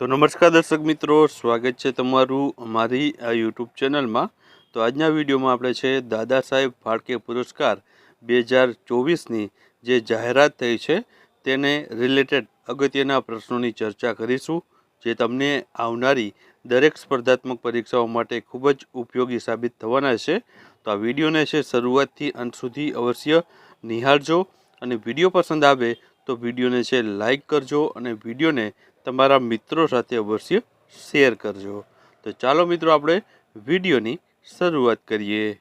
તો નમસ્કાર દર્શક મિત્રો, સ્વાગત છે તમારું અમારી આ યુટ્યુબ ચેનલમાં. તો આજના વિડીયોમાં આપણે છે દાદા સાહેબ ફાળકે પુરસ્કાર બે હજાર ચોવીસની જે જાહેરાત થઈ છે, તેને રિલેટેડ અગત્યના પ્રશ્નોની ચર્ચા કરીશું, જે તમને આવનારી દરેક સ્પર્ધાત્મક પરીક્ષાઓ માટે ખૂબ જ ઉપયોગી સાબિત થવાના છે. તો આ વિડીયોને છે શરૂઆતથી અંત સુધી અવશ્ય નિહાળજો અને વીડિયો પસંદ આવે તો વિડીયોને છે લાઇક કરજો અને વિડીયોને તમારા મિત્રો સાથે અવશ્ય શેર કરજો. તો ચાલો મિત્રો આપણે વિડીયોની શરૂઆત કરીએ.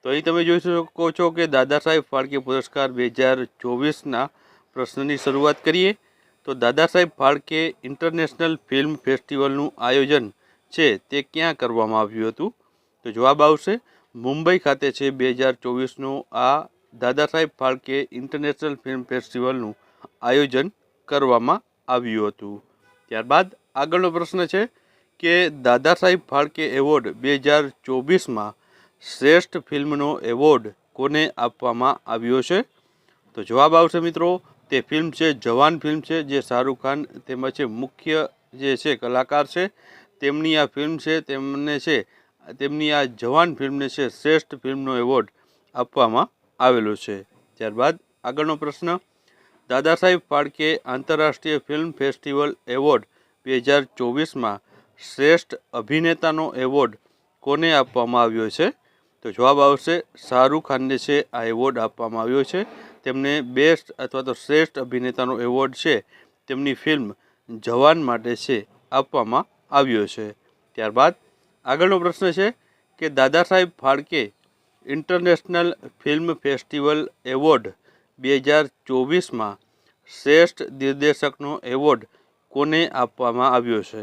તો અહીં તમે જોઈ શકો છો કે દાદા સાહેબ ફાળકે પુરસ્કાર બે હજાર ચોવીસના પ્રશ્નની શરૂઆત કરીએ. તો દાદા સાહેબ ફાળકે ઇન્ટરનેશનલ ફિલ્મ ફેસ્ટિવલનું આયોજન છે તે ક્યાં કરવામાં આવ્યું હતું? તો જવાબ આવશે, મુંબઈ ખાતે છે બે હજાર ચોવીસનું આ દાદા સાહેબ ફાળકે ઇન્ટરનેશનલ ફિલ્મ ફેસ્ટિવલનું આયોજન કરવામાં આવ્યું હતું. ત્યારબાદ આગળનો પ્રશ્ન છે કે દાદા સાહેબ ફાળકે એવોર્ડ બે હજાર ચોવીસમાં શ્રેષ્ઠ ફિલ્મનો એવોર્ડ કોને આપવામાં આવ્યો છે? તો જવાબ આવશે મિત્રો, તે ફિલ્મ છે, જવાન ફિલ્મ છે, જે શાહરૂખ ખાન તેમાં છે, મુખ્ય જે છે, કલાકાર છે. તેમની આ ફિલ્મ છે, તેમને છે, તેમની આ જવાન ફિલ્મને છે, શ્રેષ્ઠ ફિલ્મનો એવોર્ડ આપવામાં આવેલો છે. ત્યારબાદ આગળનો પ્રશ્ન દાદા સાહેબ ફાળકે આંતરરાષ્ટ્રીય ફિલ્મ ફેસ્ટિવલ એવોર્ડ બે હજાર ચોવીસમાં શ્રેષ્ઠ અભિનેતાનો એવોર્ડ કોને આપવામાં આવ્યો છે? તો જવાબ આવશે, શાહરૂખ ખાનને છે આ એવોર્ડ આપવામાં આવ્યો છે. તેમને બેસ્ટ અથવા તો શ્રેષ્ઠ અભિનેતાનો એવોર્ડ છે તેમની ફિલ્મ જવાન માટે છે આપવામાં આવ્યો છે. ત્યારબાદ આગળનો પ્રશ્ન છે કે Dada Saheb Phalke international film festival award બે હજાર ચોવીસમાં શ્રેષ્ઠ દિગ્દર્શકનો એવોર્ડ કોને આપવામાં આવ્યો છે?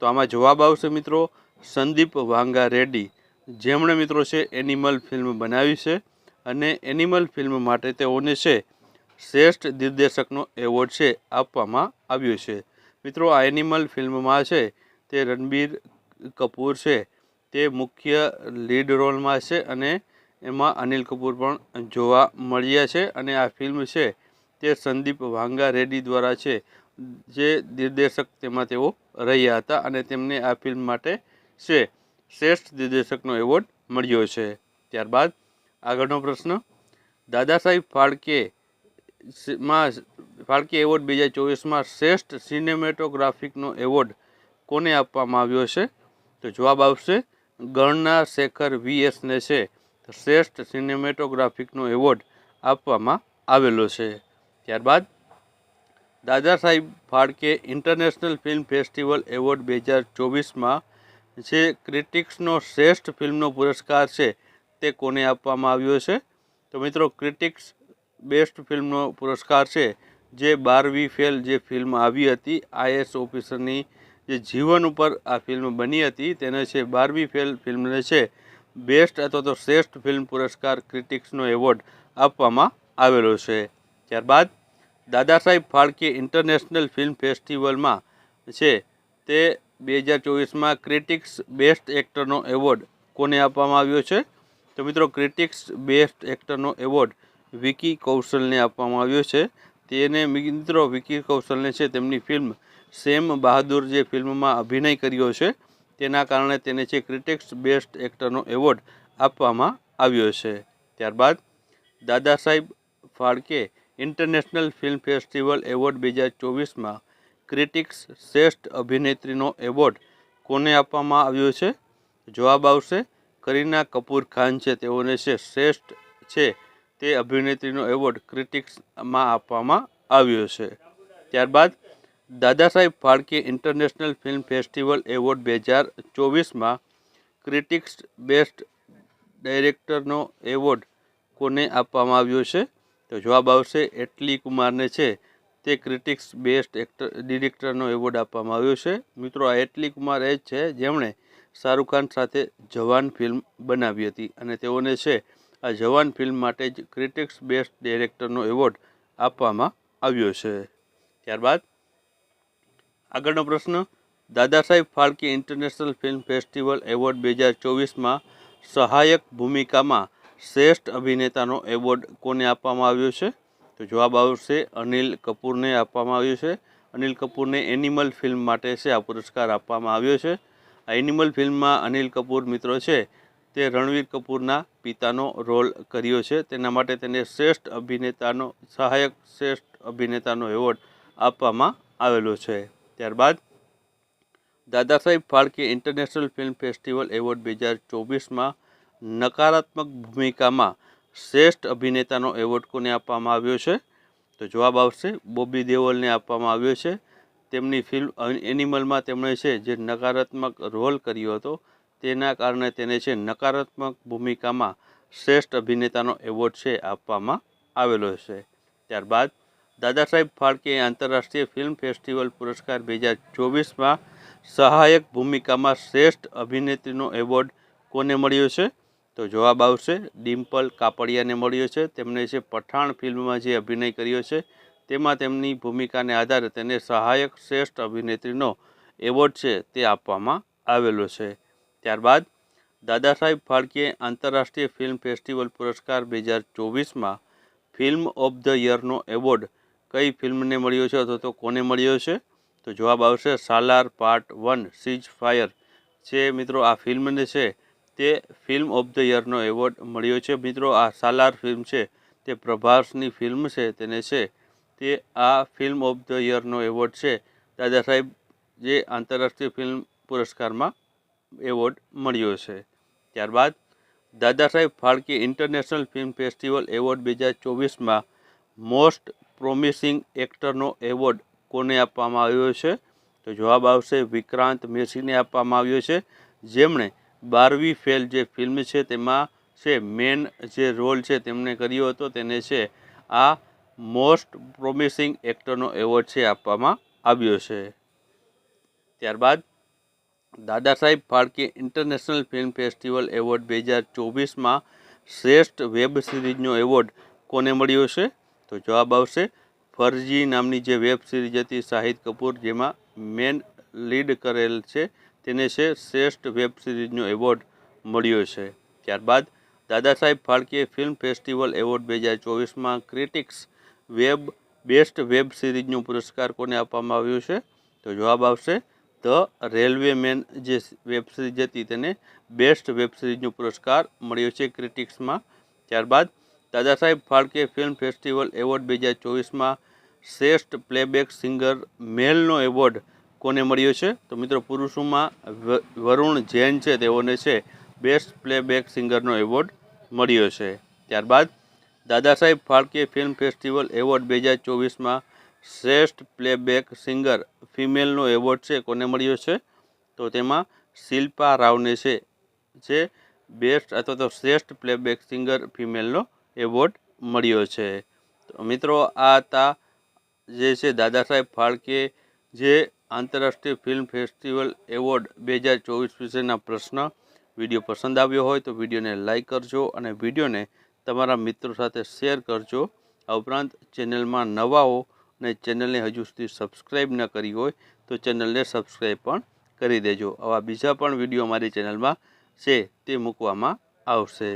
તો આમાં જવાબ આવશે મિત્રો સંદીપ વાંગા રેડ્ડી જેમણે મિત્રો છે એનિમલ ફિલ્મ બનાવી છે અને એનિમલ ફિલ્મ માટે તેઓને છે શ્રેષ્ઠ દિગ્દર્શકનો એવોર્ડ છે આપવામાં આવ્યો છે. મિત્રો, આ એનિમલ ફિલ્મમાં છે તે રણબીર કપૂર છે. તે મુખ્ય લીડ રોલમાં છે અને એમાં અનિલ કપૂર પણ જોવા મળ્યા છે અને આ ફિલ્મ છે તે સંદીપ વાંગા રેડ્ડી દ્વારા છે, જે દિગ્દર્શક તેમાં તેઓ રહ્યા હતા અને તેમને આ ફિલ્મ માટે છે શ્રેષ્ઠ દિગ્દર્શકનો એવોર્ડ મળ્યો છે. ત્યારબાદ આગળનો પ્રશ્ન દાદા સાહેબ ફાળકે માં ફાળકે એવોર્ડ બે હજાર ચોવીસમાં શ્રેષ્ઠ સિનેમેટોગ્રાફિકનો એવોર્ડ કોને આપવામાં આવ્યો છે? તો જવાબ આવશે ગણના શેખર વીએસને છે, શ્રેષ્ઠ સિનેમેટોગ્રાફિકનો એવોર્ડ આપવામાં આવેલો છે. ત્યારબાદ, Dada Saheb Phalke international film festival award બે હજાર ચોવીસમાં જે ક્રિટિક્સનો શ્રેષ્ઠ ફિલ્મનો પુરસ્કાર છે, તે કોને આપવામાં આવ્યો છે? તો મિત્રો ક્રિટિક્સ બેસ્ટ ફિલ્મનો પુરસ્કાર છે, જે બારવી ફેલ જે ફિલ્મ આવી હતી આઈએસ ઓફિસરની જે જીવન ઉપર આ ફિલ્મ બની હતી, તેને છે બારવી ફેલ, ફિલ્મને છે બેસ્ટ અથવા તો શ્રેષ્ઠ ફિલ્મ પુરસ્કાર ક્રિટિક્સનો એવોર્ડ આપવામાં આવેલો છે. ત્યારબાદ દાદા સાહેબ ફાળકે ઇન્ટરનેશનલ ફિલ્મ ફેસ્ટિવલમાં છે તે બે હજાર ચોવીસમાં ક્રિટિક્સ બેસ્ટ એક્ટરનો એવોર્ડ કોને આપવામાં આવ્યો છે? તો મિત્રો, ક્રિટિક્સ બેસ્ટ એક્ટરનો એવોર્ડ વિકી કૌશલને આપવામાં આવ્યો છે. તેને મિત્રો વિકી કૌશલને છે તેમની ફિલ્મ સેમ બહાદુર જે ફિલ્મમાં અભિનય કર્યો છે, તેના કારણે તેને છે ક્રિટિક્સ બેસ્ટ એક્ટરનો એવોર્ડ આપવામાં આવ્યો છે. ત્યારબાદ Dada Saheb Phalke international film festival award બે હજાર ચોવીસમાં ક્રિટિક્સ શ્રેષ્ઠ અભિનેત્રીનો એવોર્ડ કોને આપવામાં આવ્યો છે? જવાબ આવશે કરીના કપૂર ખાન છે. તેઓને છે શ્રેષ્ઠ છે તે અભિનેત્રીનો એવોર્ડ ક્રિટિક્સમાં આપવામાં આવ્યો છે. ત્યારબાદ Dada Saheb Phalke international film festival award બે હજાર ચોવીસમાં ક્રિટિક્સ બેસ્ટ ડાયરેક્ટરનો એવોર્ડ કોને આપવામાં આવ્યો છે? તો જવાબ આવશે એટલી કુમારને છે. તે ક્રિટિક્સ બેસ્ટ એક્ટર, ડિરેક્ટરનો એવોર્ડ આપવામાં આવ્યો છે. મિત્રો, આ એટલી કુમાર એ જ છે જેમણે શાહરૂખ ખાન સાથે જવાન ફિલ્મ બનાવી હતી અને તેઓને છે આ જવાન ફિલ્મ માટે જ ક્રિટિક્સ બેસ્ટ ડિરેક્ટરનો એવોર્ડ આપવામાં આવ્યો છે. ત્યારબાદ આગળનો પ્રશ્ન Dada Saheb Phalke international film festival award બે હજાર ચોવીસમાં સહાયક ભૂમિકામાં શ્રેષ્ઠ અભિનેતાનો એવોર્ડ કોને આપવામાં આવ્યો છે? તો જવાબ આવશે અનિલ કપૂરને આપવામાં આવ્યો છે. અનિલ કપૂરને એનિમલ ફિલ્મ માટે છે આ પુરસ્કાર આપવામાં આવ્યો છે. આ એનિમલ ફિલ્મમાં અનિલ કપૂર મિત્રો છે. તે રણવીર કપૂરના પિતાનો રોલ કર્યો છે. તેના માટે તેને શ્રેષ્ઠ અભિનેતાનો, સહાયક શ્રેષ્ઠ અભિનેતાનો એવોર્ડ આપવામાં આવેલો છે. ત્યારબાદ Dada Saheb Phalke international film festival award બે હજાર ચોવીસમાં નકારાત્મક ભૂમિકામાં શ્રેષ્ઠ અભિનેતાનો એવોર્ડ કોને આપવામાં આવ્યો છે? તો જવાબ આવશે બોબી દેઓલને આપવામાં આવ્યો છે. તેમની ફિલ્મ એનિમલમાં તેમણે છે, જે નકારાત્મક રોલ કર્યો હતો. તેના કારણે તેને છે નકારાત્મક ભૂમિકામાં શ્રેષ્ઠ અભિનેતાનો એવોર્ડ છે આપવામાં આવેલો છે ત્યારબાદ દાદા સાહેબ ફાળકે આંતરરાષ્ટ્રીય ફિલ્મ ફેસ્ટિવલ પુરસ્કાર બે હજાર ચોવીસમાં સહાયક ભૂમિકામાં શ્રેષ્ઠ અભિનેત્રીનો એવોર્ડ કોને મળ્યો છે? તો જવાબ આવશે ડિમ્પલ કાપડિયાને મળ્યો છે. તેમણે છે પઠાણ ફિલ્મમાં જે અભિનય કર્યો છે તેમાં તેમની ભૂમિકાને આધારે તેને સહાયક શ્રેષ્ઠ અભિનેત્રીનો એવોર્ડ છે તે આપવામાં આવેલો છે. ત્યારબાદ દાદા સાહેબ ફાળકે આંતરરાષ્ટ્રીય ફિલ્મ ફેસ્ટિવલ પુરસ્કાર બે હજાર ચોવીસમાં ફિલ્મ ઓફ ધ યરનો એવોર્ડ કઈ ફિલ્મને મળ્યો છે? અથવા તો કોને મળ્યો છે? તો જવાબ આવશે Salaar part one cease fire. જે મિત્રો આ ફિલ્મને છે, તે ફિલ્મ ઓફ ધ યરનો એવોર્ડ મળ્યો છે. મિત્રો, આ સાલાર ફિલ્મ છે, તે પ્રભાસની ફિલ્મ છે, તેને છે, તે આ ફિલ્મ ઓફ ધ યરનો એવોર્ડ છે. દાદા સાહેબ જે આંતરરાષ્ટ્રીય ફિલ્મ પુરસ્કારમાં એવોર્ડ મળ્યો છે. ત્યારબાદ Dada Saheb Phalke international film festival award બે હજાર ચોવીસમાં મોસ્ટ પ્રોમિસિંગ એક્ટરનો એવોર્ડ કોને આપવામાં આવ્યો છે? તો જવાબ આવશે વિક્રાંત મેસીને આપવામાં આવ્યો છે. જેમણે બારવી ફેલ જે ફિલ્મ છે તેમાં છે, મેન જે રોલ છે તેમણે કર્યો હતો તેને છે, આ મોસ્ટ પ્રોમિસિંગ એક્ટરનો એવોર્ડ છે આપવામાં આવ્યો છે. ત્યારબાદ Dada Saheb Phalke international film festival award બે હજાર ચોવીસમાં શ્રેષ્ઠ વેબ સિરીઝનો એવોર્ડ કોને મળ્યો છે? તો જવાબ આવશે ફરજી નામની જે વેબ સિરીઝ હતી શાહિદ કપૂર, જેમાં મેન લીડ કરેલ છે, તેને છે શ્રેષ્ઠ વેબ સિરીઝનો એવોર્ડ મળ્યો છે. ત્યારબાદ Dada Saheb Phalke film festival award બે હજાર ચોવીસમાં ક્રિટિક્સ વેબ, બેસ્ટ વેબ સિરીઝનો પુરસ્કાર કોને આપવામાં આવ્યો છે? તો જવાબ આવશે ધ રેલવે મેન જે વેબ સિરીઝ હતી તેને બેસ્ટ વેબ સિરીઝનો પુરસ્કાર મળ્યો છે ક્રિટિક્સમાં. ત્યારબાદ Dada Saheb Phalke film festival award બે હજાર ચોવીસમાં શ્રેષ્ઠ પ્લેબેક સિંગર મેલનો એવોર્ડ કોને મળ્યો છે? તો મિત્રો પુરુષોમાં વરુણ જૈન છે, તેઓને છે બેસ્ટ પ્લેબેક સિંગરનો એવોર્ડ મળ્યો છે. ત્યારબાદ Dada Saheb Phalke film festival award બે હજાર ચોવીસમાં શ્રેષ્ઠ પ્લેબેક સિંગર ફિમેલનો એવોર્ડ છે, કોને મળ્યો છે? તો તેમાં શિલ્પા રાવને છે, જે બેસ્ટ અથવા તો શ્રેષ્ઠ પ્લેબેક સિંગર ફિમેલનો એવોર્ડ મળ્યો છે. તો મિત્રો, આ હતા જે છે દાદા સાહેબ ફાળકે જે આંતરરાષ્ટ્રીય ફિલ્મ ફેસ્ટિવલ એવોર્ડ બે હજાર ચોવીસ વિશેના પ્રશ્ન વીડિયો પસંદ આવ્યો હોય તો વિડીયોને લાઇક કરજો અને વિડીયોને તમારા મિત્રો સાથે શેર કરજો. આ ઉપરાંત ચેનલમાં નવા હો અને ચેનલને હજુ સુધી સબસ્ક્રાઈબ ન કરી હોય તો ચેનલને સબસ્ક્રાઈબ પણ કરી દેજો. આવા બીજા પણ વીડિયો અમારી ચેનલમાં છે તે મૂકવામાં આવશે.